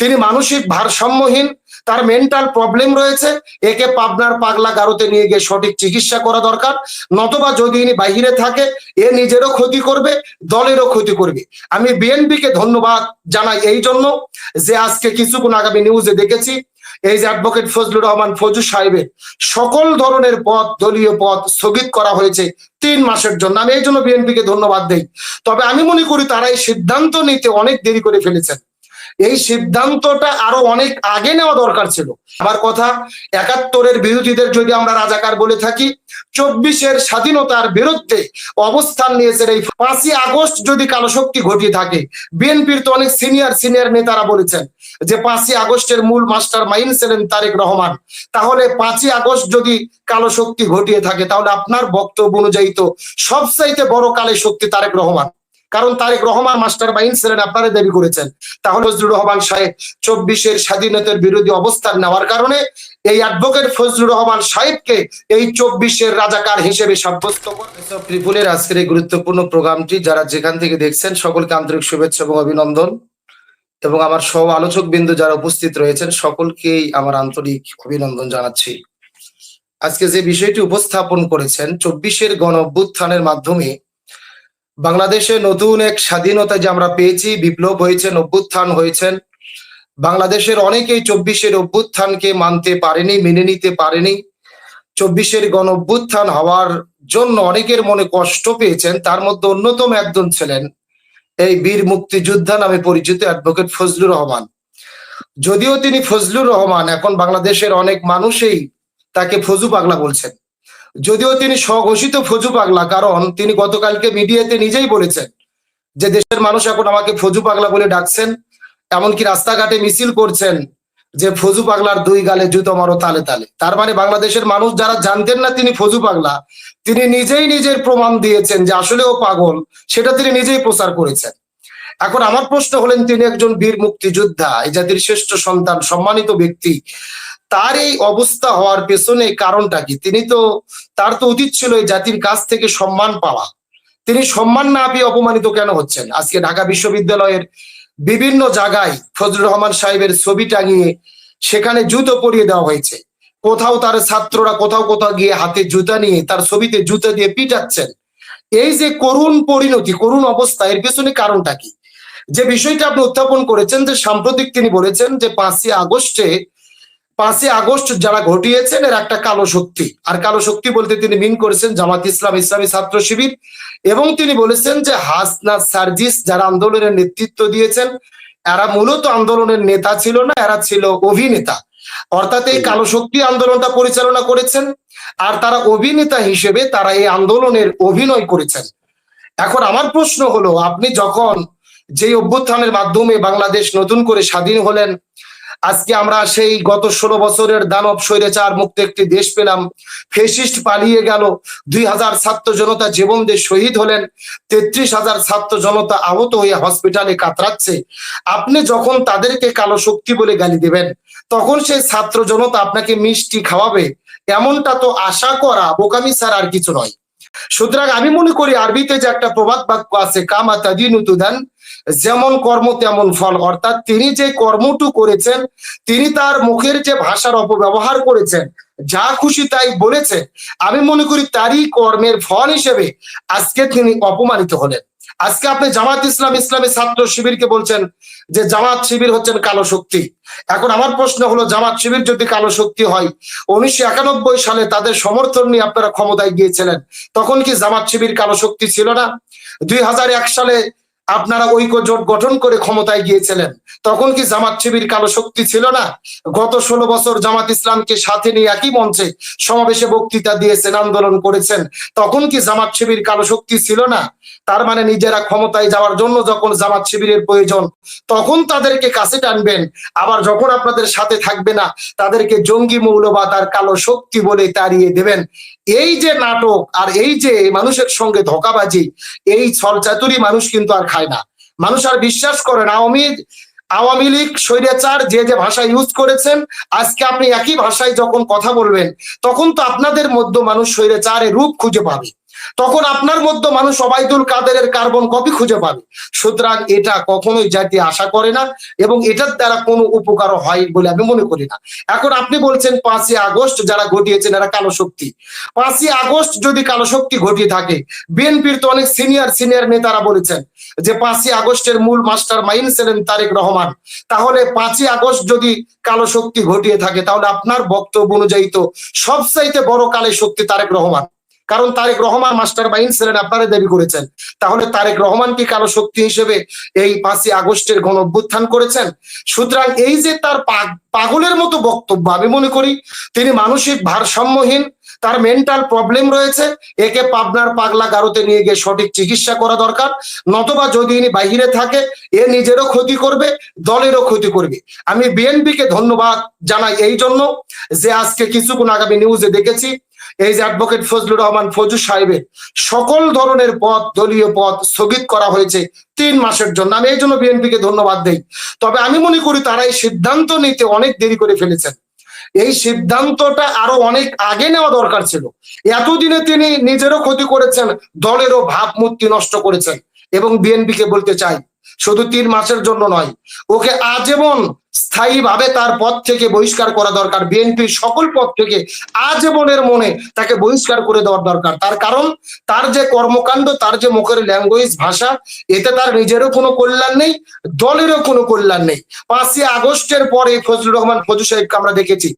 তিনি মানসিক ভারসাম্যহীন, তার মেন্টাল প্রবলেম রয়েছে। একে পাবনার পাগলা গারোতে নিয়ে গিয়ে সঠিক চিকিৎসা করা দরকার। নতবা যদি ইনি বাহিরে থাকে, এ নিজেরও ক্ষতি করবে, দলেরও ক্ষতি করবে। আমি বিএনপিকে ধন্যবাদ জানাই এই জন্য যে আজকে কিছুক্ষণ আগামী নিউজে দেখেছি। এই যে অ্যাডভোকেট ফজলুর রহমান ফজু সাহেবের সকল ধরনের পদ, দলীয় পদ স্থগিত করা হয়েছে তিন মাসের জন্য। আমি এই জন্য বিএনপিকে ধন্যবাদ দেই। তবে আমি মনে করি তারা এই সিদ্ধান্ত নিতে অনেক দেরি করে ফেলেছেন। এই সিদ্ধান্তটা আরও অনেক আগে নেওয়া দরকার ছিল। আমার কথা, একাত্তরের বিরোধীদের যদি আমরা রাজাকার বলে থাকি, চব্বিশের স্বাধীনতার বিরুদ্ধে অবস্থান নিয়েছেন এই পাঁচই আগস্ট যদি কালো শক্তি ঘটিয়ে থাকে, বিএনপির তো অনেক সিনিয়র সিনিয়র নেতারা বলেছেন যে পাঁচই আগস্টের মূল মাস্টার মাইন্ড ছিলেন তারেক রহমান। তাহলে পাঁচই আগস্ট যদি কালো শক্তি ঘটিয়ে থাকে, তাহলে আপনার বক্তব্য অনুযায়ী তো সবচাইতে বড় কালে শক্তি তারেক রহমান। কারণ তারেক রহমান মাস্টার মাইন্ড ছিলেন আপনারা দাবি করেছেন। তাহলে ফজলুর রহমান সাহেব চব্বিশের স্বাধীনতার বিরোধী অবস্থান নেওয়ার কারণে এই অ্যাডভোকেট ফজলুর রহমান সাহেবকে এই চব্বিশের রাজাকার হিসেবে সাব্যস্ত ত্রিপুলের আজকের এই গুরুত্বপূর্ণ প্রোগ্রামটি যারা যেখান থেকে দেখছেন, সকলকে আন্তরিক শুভেচ্ছা এবং অভিনন্দন। এবং আমার সব আলোচক বিন্দু যারা উপস্থিত রয়েছেন, সকলকেই আমার আন্তরিক অভিনন্দন জানাচ্ছি। আজকে যে বিষয়টি উপস্থাপন করেছেন, চব্বিশের গণ অভ্যুত্থানের মাধ্যমে বাংলাদেশে নতুন এক স্বাধীনতা যে আমরা পেয়েছি, বিপ্লব হয়েছেন, অভ্যুত্থান হয়েছেন। বাংলাদেশের অনেকেই চব্বিশের অভ্যুত্থানকে মানতে পারেনি, মেনে নিতে পারেনি। চব্বিশের গণ অভ্যুত্থান হওয়ার জন্য অনেকের মনে কষ্ট পেয়েছেন, তার মধ্যে অন্যতম একজন ছিলেন এই বীর মুক্তিযোদ্ধা নামে পরিচিত অ্যাডভোকেট ফজলুর রহমান। যদিও তিনি ফজলুর রহমান, এখন বাংলাদেশের অনেক মানুষই তাকে ফজু পাগলা বলছেন। যদিও তিনি স্বঘোষিত ফজু পাগলা, কারণ তিনি গতকালকে মিডিয়াতে নিজেই বলেছেন যে দেশের মানুষ এখন আমাকে ফজু পাগলা বলে ডাকছেন, এমনকি রাস্তাঘাটে মিছিল করছেন যে ফজু পাগলার দুই গালে জুতো মারো তালে তালে। তার মানে বাংলাদেশের মানুষ যারা জানতেন না তিনি ফজু পাগলা, তিনি নিজেই নিজের প্রমাণ দিয়েছেন যে আসলে ও পাগল, সেটা তিনি নিজেই প্রচার করেছেন। এখন আমার প্রশ্ন হলেন, তিনি একজন বীর মুক্তিযোদ্ধা, এই জাতির শ্রেষ্ঠ সন্তান, সম্মানিত ব্যক্তি তার এই অবস্থা হওয়ার পেছনে কারণটা কি? তিনি তো, তার তো উচিত ছিল এই জাতির কাছ থেকে সম্মান পাওয়া। তিনি সম্মান না পেয়ে অপমানিত কেন হচ্ছেন? আজকে ঢাকা বিশ্ববিদ্যালয়ের বিভিন্ন জায়গায় ফজলুর রহমান সাহেবের ছবি টাঙিয়ে সেখানে জুতো পরিয়ে দেওয়া হয়েছে। কোথাও তার ছাত্ররা কোথাও কোথাও গিয়ে হাতে জুতা নিয়ে তার ছবিতে জুতা দিয়ে পিটাচ্ছেন। এই যে করুণ পরিণতি, করুণ অবস্থা, এর পেছনে কারণটা কি? যে বিষয়টা আপনি উত্থাপন করেছেন, যে সাম্প্রতিক তিনি বলেছেন যে পাঁচই আগস্টে পাঁচই আগস্ট যারা ঘটিয়েছেন, এর একটা কালো শক্তি। আর কালো শক্তি বলতে তিনি মিন করেছেন জামাত ইসলাম, ইসলামী ছাত্র শিবির। এবং তিনি বলেছেন যে হাসনাত সার্জিস যারা আন্দোলনের নেতৃত্ব দিয়েছেন, এরা মূলত আন্দোলনের নেতা ছিল না, এরা ছিল অভিনেতা। অর্থাৎ এই কালো শক্তি আন্দোলনটা পরিচালনা করেছেন, আর তারা অভিনেতা হিসেবে তারা এই আন্দোলনের অভিনয় করেছেন। এখন আমার প্রশ্ন হলো, আপনি যখন যে অভ্যুত্থানের মাধ্যমে বাংলাদেশ নতুন করে স্বাধীন হলেন আজকে আমরা সেই গত ষোলো বছরের দানব স্বৈরাচার মুক্ত একটি দেশ পেলাম। ফেসিস্ট পালিয়ে গেল। দুই হাজার ছাত্র জনতা জীবন দিয়ে শহীদ হলেন। তেত্রিশ হাজার ছাত্র জনতা আহত হয়ে হসপিটালে কাতরাচ্ছে। আপনি যখন তাদেরকে কালো শক্তি বলে গালি দেবেন, তখন সেই ছাত্র জনতা আপনাকে মিষ্টি খাওয়াবে। এমনটা তো আশা করা, বোকামি ছাড়া আর কিছু নয়। সুতরাং আমি মনে করি, আরবিতে যে একটা প্রবাদ বাক্য আছে, কামা তাদিনু তুদান যেমন কর্ম, তেমন ফল। অর্থাৎ তিনি যে কর্মটু করেছেন, তিনি তার মুখের যে ভাষার অপব্যবহার করেছেন, যা খুশি তাই বলেছেন, আমি মনে করি তারই কর্মের ফল হিসেবে আজকে তিনি অপমানিত হলেন। আজকে আপনি জামাত ইসলাম, ইসলামী ছাত্র শিবিরকে বলছেন যে জামাত শিবির হচ্ছেন কালো শক্তি। এখন আমার প্রশ্ন হলো, জামাত শিবির যদি কালো শক্তি হয়, উনিশশো একানব্বই সালে তাদের সমর্থন নিয়ে আপনারা ক্ষমতায় গিয়েছিলেন, তখন কি জামাত শিবির কালো শক্তি ছিল না? দুই হাজার এক সালে আপনারা ঐক্য জোট গঠন করে ক্ষমতায় গিয়েছিলেন। তখন কি জামাত শিবির কালো শক্তি ছিল না? গত ষোলো বছর জামাত ইসলামকে সাথে নিয়ে একই মঞ্চে সমাবেশে বক্তৃতা দিয়েছেন, আন্দোলন করেছেন। তখন কি জামাত শিবির কালো শক্তি ছিল না? তার মানে নিজেরা ক্ষমতায় যাওয়ার জন্য যখন জামাত শিবিরের প্রয়োজন, তখন তাদেরকে কাছে টানবেন। আবার যখন আপনাদের সাথে থাকবে না, তাদেরকে জঙ্গি মৌলবাদ আর কালো শক্তি বলে তাড়িয়ে দেবেন। এই যে নাটক আর এই যে মানুষের সঙ্গে ধোকাবাজি, এই ছলচাতুরি মানুষ কিন্তু আর খায় না। মানুষ আর বিশ্বাস করে না, আওয়ামী আওয়ামী লীগ, স্বৈরাচার যে যে ভাষা ইউজ করেছেন, আজকে আপনি একই ভাষায় যখন কথা বলবেন, তখন তো আপনাদের মধ্যে মানুষ স্বৈরাচারের রূপ খুঁজে পাবে। তখন আপনার মধ্যে মানুষ অবায়দুল কাদেরের কার্বন কপি খুঁজে পাবে। সুতরাং এটা কখনোই জাতি আশা করে না এবং এটার দ্বারা কোনো উপকার হয় বলে আমি মনে করি না। এখন আপনি বলছেন পাঁচই আগস্ট যারা ঘটিয়েছেন এরা কালো শক্তি। পাঁচই আগস্ট যদি কালো শক্তি ঘটিয়ে থাকে, বিএনপির তো অনেক সিনিয়র সিনিয়র নেতারা বলেছেন যে পাঁচই আগস্টের মূল মাস্টার মাইন্ড ছিলেন তারেক রহমান। তাহলে পাঁচই আগস্ট যদি কালো শক্তি ঘটিয়ে থাকে, তাহলে আপনার বক্তব্য অনুযায়ী তো সবচাইতে বড় কালে শক্তি তারেক রহমান। কারণ তারেক রহমান মাস্টার মাইন্ড ছিলেন আপনারা দাবি করেছেন। তাহলে তারেক রহমান কি কালো শক্তি হিসেবে এই পাঁচই আগস্টের গণ অভ্যুত্থান করেছেন? সুতরাং এই যে তার পাগ- পাগলের মতো বক্তব্য আমি মনে করি, তিনি মানসিক ভারসাম্যহীন, তার মেন্টাল প্রবলেম রয়েছে, একে পাবনার পাগলা গারোতে নিয়ে গিয়ে সঠিক চিকিৎসা করা দরকার, নতবা যদি ইনি বাহিরে থাকে, এ নিজেরও ক্ষতি করবে, দলেরও ক্ষতি করবে। আমি বিএনপি কে ধন্যবাদ জানাই এই জন্য যে আজকে কিছুক্ষণ আগামী নিউজে দেখেছি এই যে অ্যাডভোকেট ফজলুর রহমান ফজু সাহেবের সকল ধরনের পদ দলীয় পদ স্থগিত করা হয়েছে তিন মাসের জন্য। আমি এই জন্য বিএনপি কে ধন্যবাদ দেই। তবে আমি মনে করি তারা এই সিদ্ধান্ত নিতে অনেক দেরি করে ফেলেছেন। এই সিদ্ধান্তটা আরও অনেক আগে নেওয়া দরকার ছিল। এতদিনে তিনি নিজেরও ক্ষতি করেছেন, দলেরও ভাবমূর্তি নষ্ট করেছেন এবং বিএনপি কে বলতে চাই, শুধু তিন মাসের জন্য নয়, ওকে আজীবন স্থায়ীভাবে তার পদ থেকে বহিষ্কার করা দরকার। বিএনপির সকল পদ থেকে আজীবনের মনে তাকে বহিষ্কার করে দেওয়ার দরকার। তার কারণ, তার যে কর্মকাণ্ড, তার যে মুখের ল্যাঙ্গুয়েজ ভাষা, এতে তার নিজেরও কোনো কল্যাণ নেই, দলেরও কোনো কল্যাণ নেই। পাঁচই আগস্টের পরে ফজলুর রহমান, ফজু সাহেবকে আমরা দেখেছি।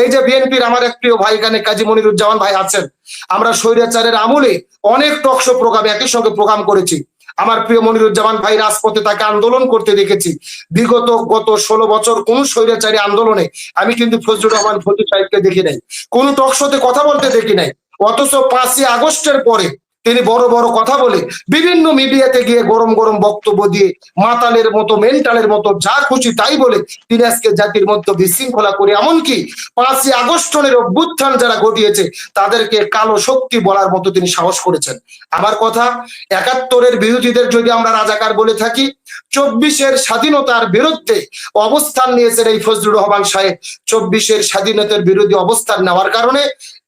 এই যে বিএনপির আমার এক প্রিয় ভাই এখানে, কাজী মনিরুজ্জামান ভাই আছেন। আমরা স্বৈরাচারের আমলে অনেক টকশো প্রোগ্রাম, একই সঙ্গে প্রোগ্রাম করেছি। আমার প্রিয় মনিরুজ্জামান ভাই রাজপথে তাকে আন্দোলন করতে দেখেছি। বিগত গত ষোলো বছর কোন স্বৈরাচারী আন্দোলনে আমি কিন্তু ফজরুল রহমান ফজরুল সাহেবকে দেখি নাই। কোন টকশোতে কথা বলতে দেখি নাই। অথচ পাঁচই আগস্টের পরে তিনি বড় বড় কথা বলে বিভিন্ন মিডিয়াতে গিয়ে গরম গরম বক্তব্য দিয়ে মাতালের মতো, মেন্টালের মতো যা খুশি তাই বলে তিনি আজকে জাতির মধ্যে বিশৃঙ্খলা করে, এমনকি পাঁচই আগস্টনের অভ্যুত্থান যারা ঘটিয়েছে, তাদেরকে কালো শক্তি বলার মতো তিনি সাহস করেছেন। আমার কথা, একাত্তরের বিরোধীদের যদি আমরা রাজাকার বলে থাকি, চব্বিশের স্বাধীনতার বিরুদ্ধে অবস্থান নিয়েছেন এই ফজলুর রহমান সাহেব। চব্বিশের স্বাধীনতার বিরোধী অবস্থান নেওয়ার কারণে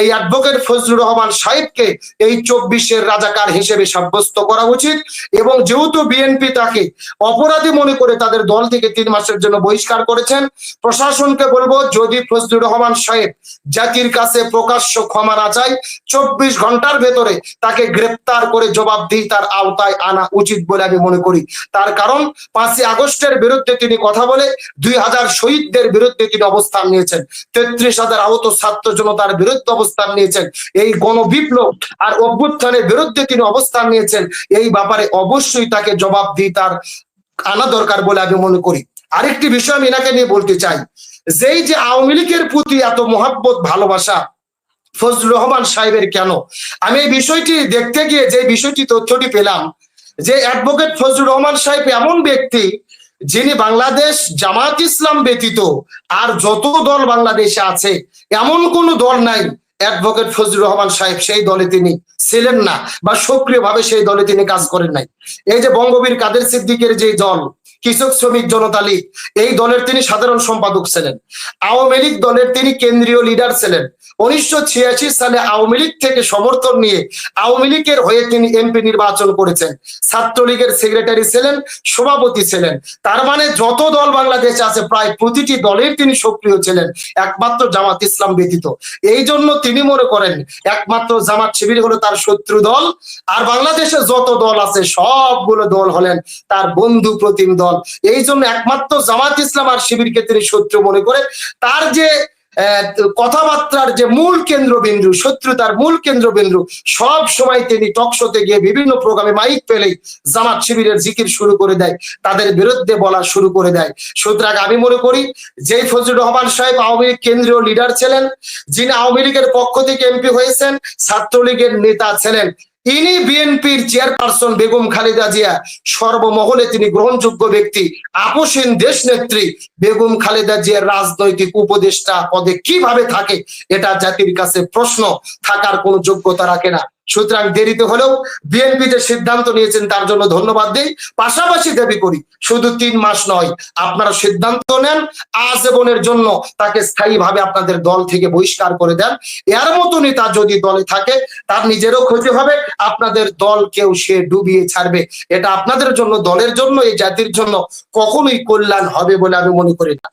এই অ্যাডভোকেট ফজলুর রহমান সাহেবকে এই চব্বিশের রাজাকার হিসেবে সাব্যস্ত করা উচিত এবং যেহেতু বিএনপি তাকে অপরাধী মনে করে তাদের দল থেকে তিন মাসের জন্য বহিষ্কার করেছেন, প্রশাসনকে বলব যদি ফজলুর রহমান সাহেব জাতির কাছে প্রকাশ্য ক্ষমা না চায়, চব্বিশ ঘণ্টার ভেতরে তাকে গ্রেপ্তার করে জবাবদিহি তার আওতায় আনা উচিত বলে আমি মনে করি। তার কারণ, পাঁচই আগস্টের বিরুদ্ধে তিনি কথা বলে দুই হাজার শহীদদের বিরুদ্ধে তিনি অবস্থান নিয়েছেন। তেত্রিশ হাজার আহত ছাত্র জনতার বিরুদ্ধে অবস্থান নিয়েছেন। এই গণবিপ্লব আর অভ্যুত্থানের বিরুদ্ধে তিনি অবস্থান নিয়েছেন, এই ব্যাপারে অবশ্যই তাকে জবাব দিয়ে তার আনা দরকার বলে আমি মনে করি। আরেকটি বিষয় আমি এনাকে নিয়ে বলতে চাই, যেই যে আওয়ামী লীগের প্রতি এত মহাব্বত, ভালোবাসা, ফজলুর রহমান সাহেবের কেন? আমি এই বিষয়টি দেখতে গিয়ে যে বিষয়টি তথ্যটি পেলাম, যে অ্যাডভোকেট ফজলুর রহমান সাহেব এমন ব্যক্তি, যিনি বাংলাদেশ জামাত ইসলাম ব্যতীত আর যত দল বাংলাদেশে আছে, এমন কোন দল নাই অ্যাডভোকেট ফজলুর রহমান সাহেব, সেই দলে তিনি ছিলেন না বা সক্রিয়ভাবে সেই দলে তিনি কাজ করেন নাই। এই যে বঙ্গবীর কাদের সিদ্দিকের যে দল কৃষক শ্রমিক জনতা লীগ। এই দলের তিনি সাধারণ সম্পাদক ছিলেন। আওয়ামী লীগ দলের তিনি কেন্দ্রীয় লিডার ছিলেন। উনিশশো ছিয়াশি সালে আওয়ামী লীগ থেকে সমর্থন নিয়ে আওয়ামী লীগের হয়ে তিনি এমপি নির্বাচন করেছেন। ছাত্রলীগের সেক্রেটারি ছিলেন, সভাপতি ছিলেন। তার মানে যত দল বাংলাদেশে আছে, প্রায় প্রতিটি দলের তিনি সক্রিয় ছিলেন, একমাত্র জামাত ইসলাম ব্যতীত। এই জন্য তিনি মনে করেন, একমাত্র জামাত শিবির হলো তার শত্রু দল, আর বাংলাদেশে যত দল আছে, সবগুলো দল হলেন তার বন্ধু প্রতিম দল। এই জন্য একমাত্র জামাত ইসলাম আর শিবিরকে তিনি শত্রু মনে করে, তার যে কথাবার্তার যে মূল কেন্দ্রবিন্দু, শত্রুতার মূল কেন্দ্রবিন্দু, সব সময় তিনি টকশোতে গিয়ে বিভিন্ন প্রোগ্রামে মাইক পেলেই জামাত শিবিরের জিকির শুরু করে দেয়, তাদের বিরুদ্ধে বলা শুরু করে দেয়। সুতরাং আমি মনে করি যে ফজলুর রহমান সাহেব আওয়ামী লীগ কেন্দ্রীয় লিডার ছিলেন, যিনি আওয়ামী লীগের পক্ষ থেকে এমপি হয়েছেন, ছাত্রলীগের নেতা ছিলেন ইনি বিএনপির চেয়ারপারসন বেগম খালেদা জিয়া, সর্বমহলে তিনি গ্রহণযোগ্য ব্যক্তি। আপোষহীন দেশ নেত্রী বেগম খালেদা জিয়ার রাজনৈতিক উপদেষ্টা পদে কীভাবে থাকে, এটা জাতির কাছে প্রশ্ন, থাকার কোনো যোগ্যতা রাখে না। সুতরাং দেরিতে হলেও বিএনপি যে সিদ্ধান্ত নিয়েছেন তার জন্য ধন্যবাদ দিই। পাশাপাশি দাবি করি, শুধু তিন মাস নয়, আপনারা সিদ্ধান্ত নেন আজীবনের জন্য তাকে স্থায়ীভাবে আপনাদের দল থেকে বহিষ্কার করে দেন। এর মতো নেতা যদি দলে থাকে, তার নিজেরও ক্ষতি হবে, আপনাদের দলকেও সে ডুবিয়ে ছাড়বে। এটা আপনাদের জন্য, দলের জন্য, এই জাতির জন্য কখনোই কল্যাণ হবে বলে আমি মনে করি না।